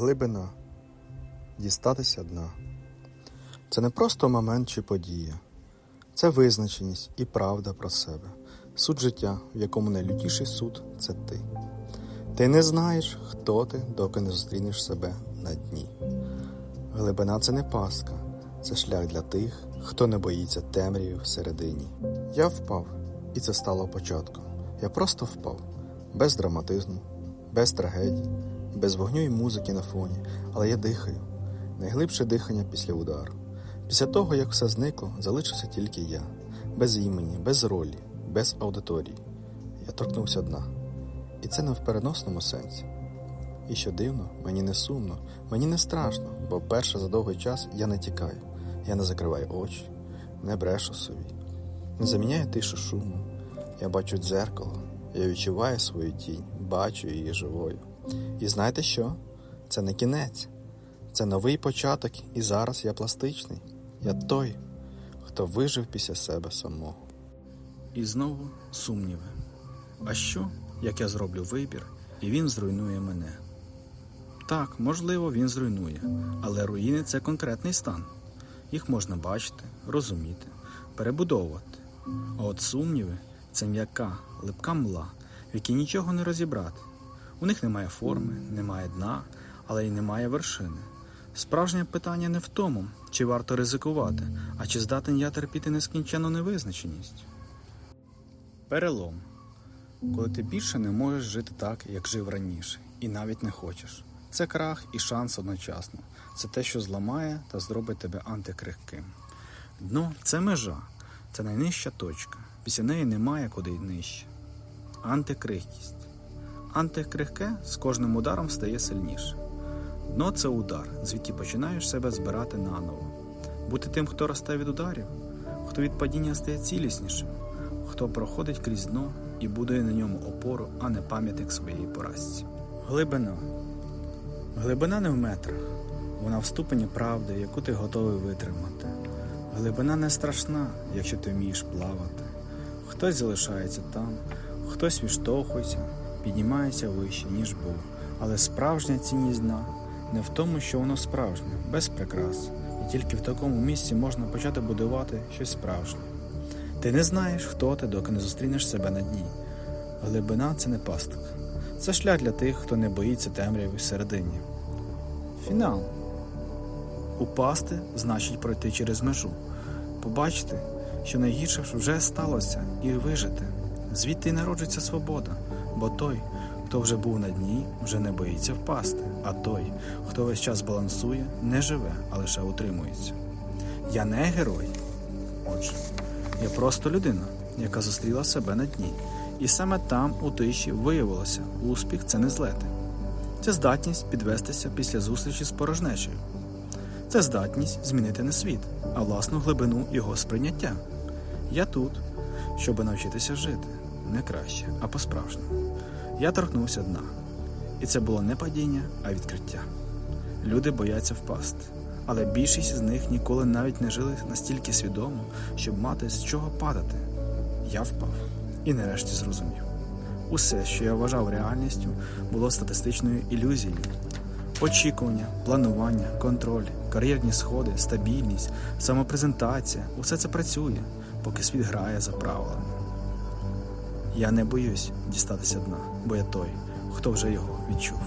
Глибина дістатися дна. Це не просто момент чи подія, це визначеність і правда про себе, суд життя, в якому найлютіший суд це ти. Ти не знаєш, хто ти, доки не зустрінеш себе на дні. Глибина це не пастка, це шлях для тих, хто не боїться темряви всередині. Я впав, і це стало початком. Я просто впав, без драматизму, без трагедій, без вогню і музики на фоні, але я дихаю. Найглибше дихання після удару. Після того, як все зникло, залишився тільки я, без імені, без ролі, без аудиторії. Я торкнувся дна. І це не в переносному сенсі. І що дивно, мені не сумно, мені не страшно, бо вперше за довгий час я не тікаю, я не закриваю очі, не брешу собі, не заміняю тишу шуму. Я бачу дзеркало, я відчуваю свою тінь, бачу її живою. І знаєте що? Це не кінець, це новий початок, і зараз я пластичний. Я той, хто вижив після себе самого. І знову сумніви. А що, як я зроблю вибір, і він зруйнує мене? Так, можливо, він зруйнує, але руїни це конкретний стан. Їх можна бачити, розуміти, перебудовувати. А от сумніви це м'яка, липка мла, в якій нічого не розібрати. У них немає форми, немає дна, але й немає вершини. Справжнє питання не в тому, чи варто ризикувати, а чи здатен я терпіти нескінченну невизначеність. Перелом. Коли ти більше не можеш жити так, як жив раніше, і навіть не хочеш. Це крах і шанс одночасно. Це те, що зламає та зробить тебе антикрихким. Дно це межа, це найнижча точка. Після неї немає куди й нижче. Антикрихкість. Антикрихке з кожним ударом стає сильніше. Дно це удар, звідки починаєш себе збирати наново. Бути тим, хто росте від ударів, хто від падіння стає ціліснішим, хто проходить крізь дно і будує на ньому опору, а не пам'ятник своєї поразці. Глибина. Глибина не в метрах, вона в ступені правди, яку ти готовий витримати. Глибина не страшна, якщо ти вмієш плавати. Хтось залишається там, хтось відштовхується, піднімається вище, ніж був. Але справжня цінність дна не в тому, що воно справжнє, без прикрас, і тільки в такому місці можна почати будувати щось справжнє. Ти не знаєш, хто ти, доки не зустрінеш себе на дні. Глибина це не пастка. Це шлях для тих, хто не боїться темряви всередині. Фінал. Упасти значить пройти через межу, побачити, що найгірше вже сталося, і вижити. Звідти й народжується свобода, бо той, хто вже був на дні, вже не боїться впасти, а той, хто весь час балансує, не живе, а лише утримується. Я не герой. Отже, я просто людина, яка зустріла себе на дні. І саме там, у тиші, виявилося, успіх це не злети. Це здатність підвестися після зустрічі з порожнечею. Це здатність змінити не світ, а власну глибину його сприйняття. Я тут, щоб навчитися жити не краще, а по-справжньому. Я торкнувся дна. І це було не падіння, а відкриття. Люди бояться впасти, але більшість з них ніколи навіть не жили настільки свідомо, щоб мати з чого падати. Я впав і нарешті зрозумів. Усе, що я вважав реальністю, було статистичною ілюзією. Очікування, планування, контроль, кар'єрні сходи, стабільність, самопрезентація усе це працює, поки світ грає за правилами. Я не боюсь дістатися дна, бо я той, хто вже його відчув.